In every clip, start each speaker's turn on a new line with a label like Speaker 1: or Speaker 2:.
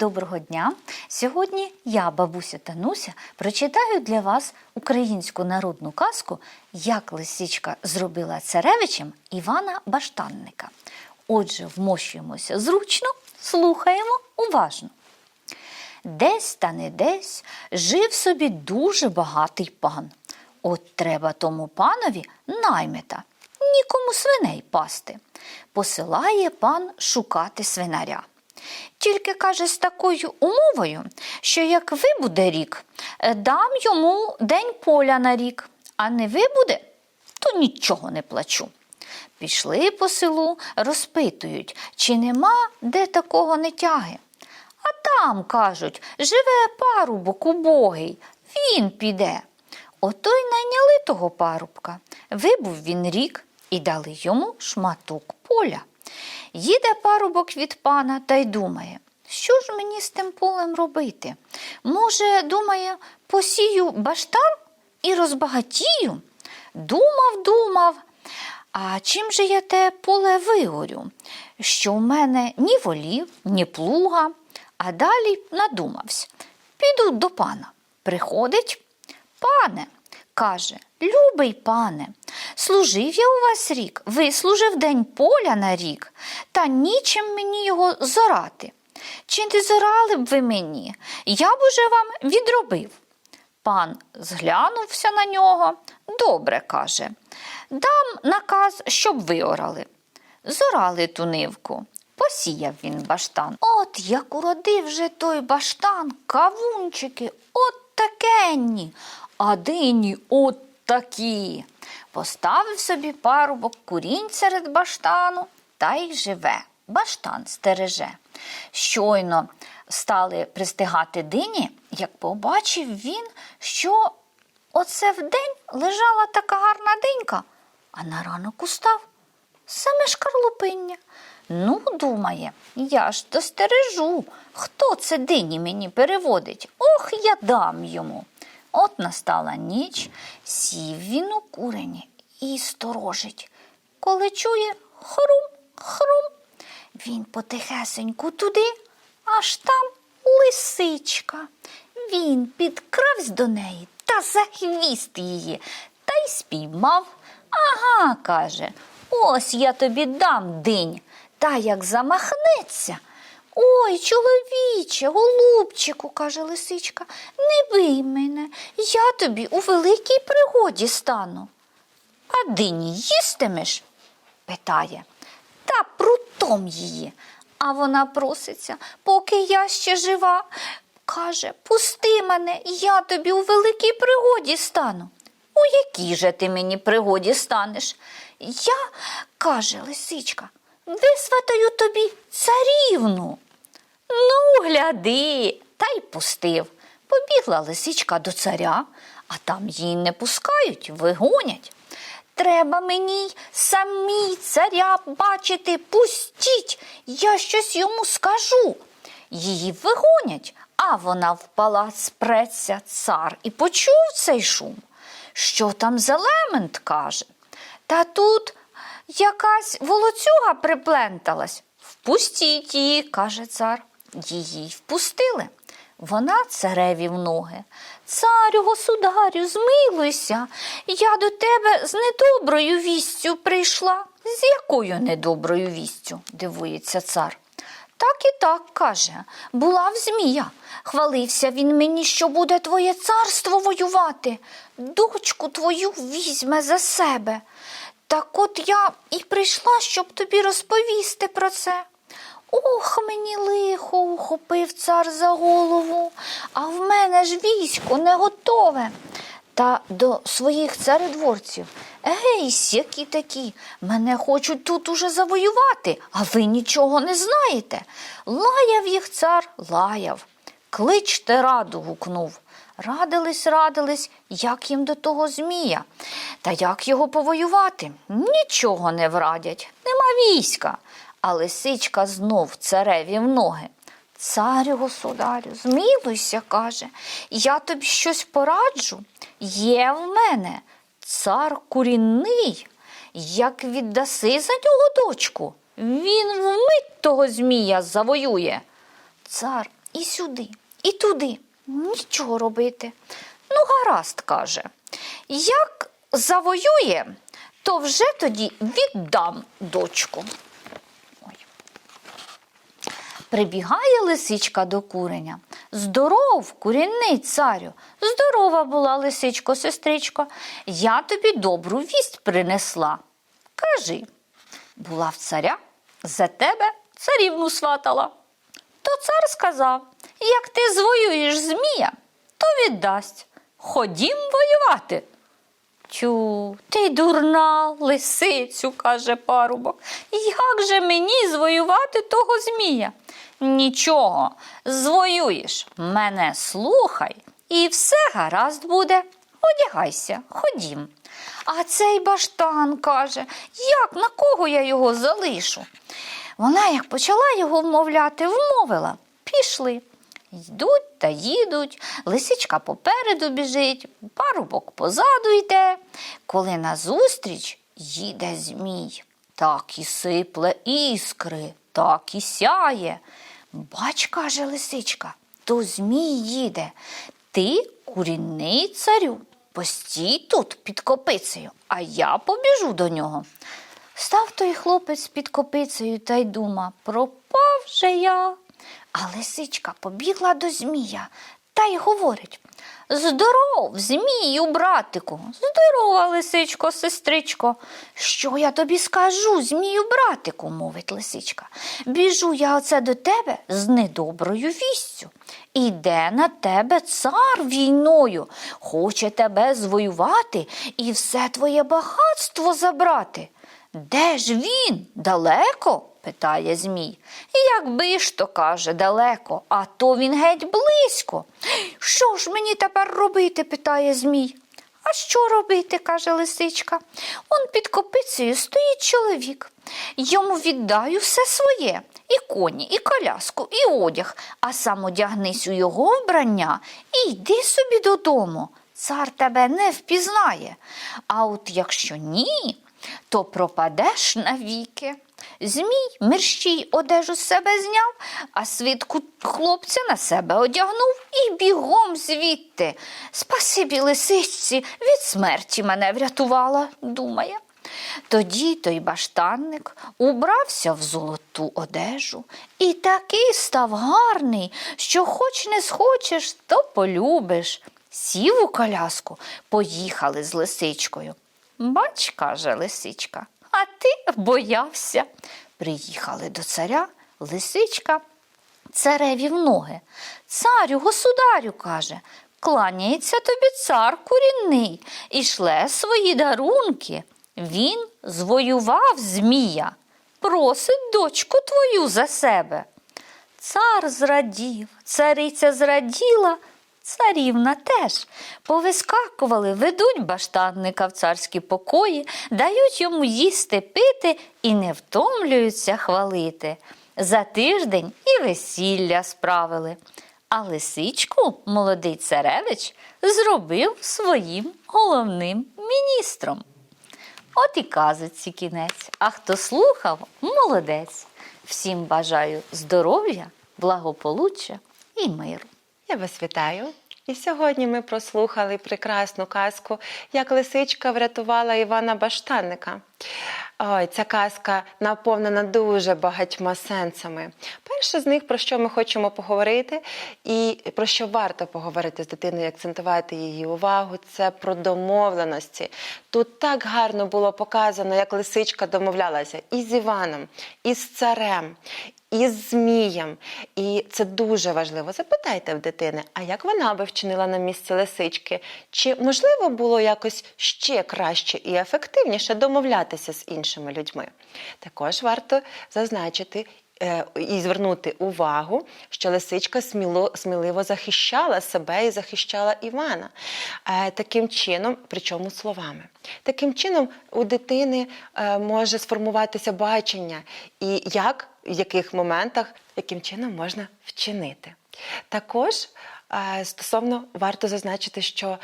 Speaker 1: доброго дня! Сьогодні я, бабуся Тануся, прочитаю для вас українську народну казку Як лисичка зробила царевичем Івана Баштанника. Отже, вмощуємося зручно, слухаємо уважно. Десь та не десь жив собі дуже багатий пан. От треба тому панові наймита, нікому свиней пасти. Посилає пан шукати свинаря. Тільки каже з такою умовою, що як вибуде рік, е, дам йому день поля на рік, а не вибуде, то нічого не плачу. Пішли по селу, розпитують, чи нема де такого нетяги. А там, кажуть, живе парубок убогий, він піде. Ото й найняли того парубка. Вибув він рік і дали йому шматок поля. Їде парубок від пана та й думає, що ж мені з тим полем робити? Може, думає, посію баштан і розбагатію? Думав, думав. А чим же я те поле вигорю? Що в мене ні волів, ні плуга, а далі надумався. Піду до пана. Приходить, пане, каже, любий пане, служив я у вас рік, вислужив день поля на рік, та нічим мені його зорати. Чи не зорали б ви мені? Я б уже вам відробив. Пан зглянувся на нього. Добре, каже. Дам наказ, щоб виорали. Зорали ту нивку. Посіяв він баштан. От як уродив же той баштан, кавунчики, от такенні, а дині от такі. Поставив собі парубок курінь серед баштану та й живе. Баштан стереже. Щойно стали пристигати дині, як побачив він, що оце вдень лежала така гарна динька, а на ранок устав саме шкарлупиння. Ну, думає, я ж достережу, хто це дині мені переводить. Ох, я дам йому. От настала ніч, сів він у курені і сторожить. Коли чує хрум, хрум, він потихесеньку туди, аж там лисичка. Він підкрався до неї та за хвіст її, та й спіймав. Ага, каже, ось я тобі дам динь. Та як замахнеться. Ой, чоловіче, голубчику, каже лисичка, не бий мене, я тобі у великій пригоді стану. А дині їстимеш? питає. Та прутом її. А вона проситься, поки я ще жива. Каже, пусти мене, я тобі у великій пригоді стану. У якій же ти мені пригоді станеш? Я, каже лисичка, висватаю тобі царівну. Ну, гляди, та й пустив. Побігла лисичка до царя, а там її не пускають, вигонять. Треба мені самій царя бачити, пустіть, я щось йому скажу. Її вигонять, а вона в палац преться цар і почув цей шум. Що там за лемент каже? Та тут якась волоцюга припленталась. Впустіть її, каже цар. Її впустили. Вона цареві в ноги. Царю, государю, змилуйся, я до тебе з недоброю вістю прийшла. З якою недоброю вістю? дивується цар. Так і так, каже, була в Змія. Хвалився він мені, що буде твоє царство воювати. Дочку твою візьме за себе. Так от я і прийшла, щоб тобі розповісти про це. Ох, мені лихо ухопив цар за голову, а в мене ж військо не готове. Та до своїх царедворців. Гей, які такі, мене хочуть тут уже завоювати, а ви нічого не знаєте. Лаяв їх цар, лаяв. Кличте раду, гукнув. Радились, радились, як їм до того Змія. Та як його повоювати? Нічого не врадять, нема війська. А лисичка знов цареві в ноги. Царю, государю, змілуйся, каже, я тобі щось пораджу. Є в мене цар курінний. Як віддаси за нього дочку, він вмить того Змія завоює. Цар і сюди, і туди. Нічого робити. Ну, гаразд, каже. Як завоює, то вже тоді віддам дочку. Прибігає лисичка до куреня. Здоров, курінний царю. Здорова була лисичко, сестричко. Я тобі добру вість принесла. Кажи, була в царя, за тебе царівну сватала. То цар сказав: як ти звоюєш змія, то віддасть. Ходім воювати. Тю, ти дурна, лисицю, каже парубок. Як же мені звоювати того змія? Нічого, звоюєш, мене слухай, і все гаразд буде. Одягайся, ходім. А цей баштан каже, як на кого я його залишу? Вона, як почала його вмовляти, вмовила. Пішли. Йдуть та їдуть, лисичка попереду біжить, парубок позаду йде. Коли назустріч їде змій, так і сипле іскри, так і сяє. Бач, каже лисичка, то змій їде. Ти курінний царю, постій тут під копицею, а я побіжу до нього. Став той хлопець під копицею та й дума, пропав же я. А лисичка побігла до змія та й говорить Здоров, змію, братику, здорова, лисичко, сестричко. Що я тобі скажу, змію, братику, мовить лисичка. Біжу я оце до тебе з недоброю вістю. Іде на тебе цар війною, хоче тебе звоювати і все твоє багатство забрати. Де ж він? Далеко? Питає Змій. Якби ж то каже далеко, а то він геть близько. Що ж мені тепер робити? питає Змій. А що робити? каже лисичка. Он під копицею стоїть чоловік. Йому віддаю все своє і коні, і коляску, і одяг, а сам одягнись у його вбрання і йди собі додому. Цар тебе не впізнає. А от якщо ні, то пропадеш навіки. Змій мерщій одежу з себе зняв, а свитку хлопця на себе одягнув і бігом звідти. Спасибі лисичці, від смерті мене врятувала, думає. Тоді той баштанник убрався в золоту одежу і такий став гарний, що хоч не схочеш, то полюбиш. Сів у коляску, поїхали з лисичкою. Бач, каже лисичка, а ти боявся. Приїхали до царя, лисичка цареві в ноги. Царю, государю, каже, кланяється тобі цар курінний і шле свої дарунки. Він звоював змія, просить дочку твою за себе. Цар зрадів, цариця зраділа, царівна теж. Повискакували, ведуть баштанника в царські покої, дають йому їсти, пити і не втомлюються хвалити. За тиждень і весілля справили. А лисичку молодий царевич зробив своїм головним міністром. От і казочці кінець. А хто слухав, молодець. Всім бажаю здоров'я, благополуччя і миру.
Speaker 2: Я вас вітаю. І сьогодні ми прослухали прекрасну казку, як лисичка врятувала Івана Баштанника. Ой, ця казка наповнена дуже багатьма сенсами. Перше з них, про що ми хочемо поговорити, і про що варто поговорити з дитиною, акцентувати її увагу, це про домовленості. Тут так гарно було показано, як лисичка домовлялася і з Іваном, і з царем, і з змієм. І це дуже важливо. Запитайте в дитини, а як вона би вчинила на місці лисички? Чи можливо було якось ще краще і ефективніше домовлятися з іншими людьми? Також варто зазначити. е, І звернути увагу, що лисичка сміло, сміливо захищала себе і захищала Івана. Е, Таким чином, причому словами. Таким чином, у дитини е, може сформуватися бачення, і як в яких моментах, яким чином можна вчинити. Також стосовно варто зазначити, що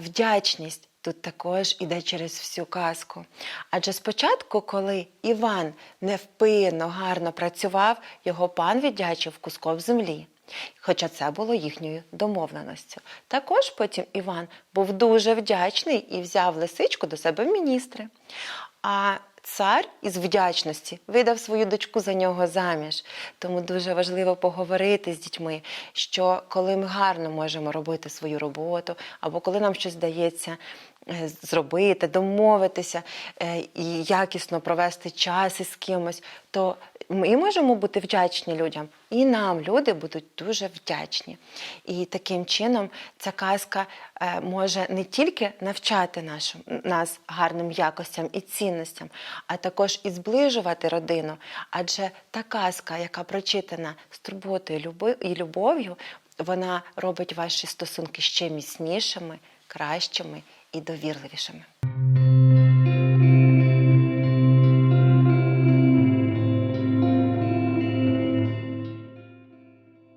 Speaker 2: вдячність тут також іде через всю казку. Адже спочатку, коли Іван невпинно, гарно працював, його пан віддячив куском землі. Хоча це було їхньою домовленостю. Також потім Іван був дуже вдячний і взяв лисичку до себе міністри. А цар із вдячності видав свою дочку за нього заміж. Тому дуже важливо поговорити з дітьми, що коли ми гарно можемо робити свою роботу, або коли нам щось дається е, зробити, домовитися е, і якісно провести час із кимось, то ми можемо бути вдячні людям, і нам люди будуть дуже вдячні. І таким чином ця казка е, може не тільки навчати нашу, нас гарним якостям і цінностям, а також і зближувати родину. Адже та казка, яка прочитана з турботою і любов'ю, вона робить ваші стосунки ще міцнішими, кращими і довірливішими.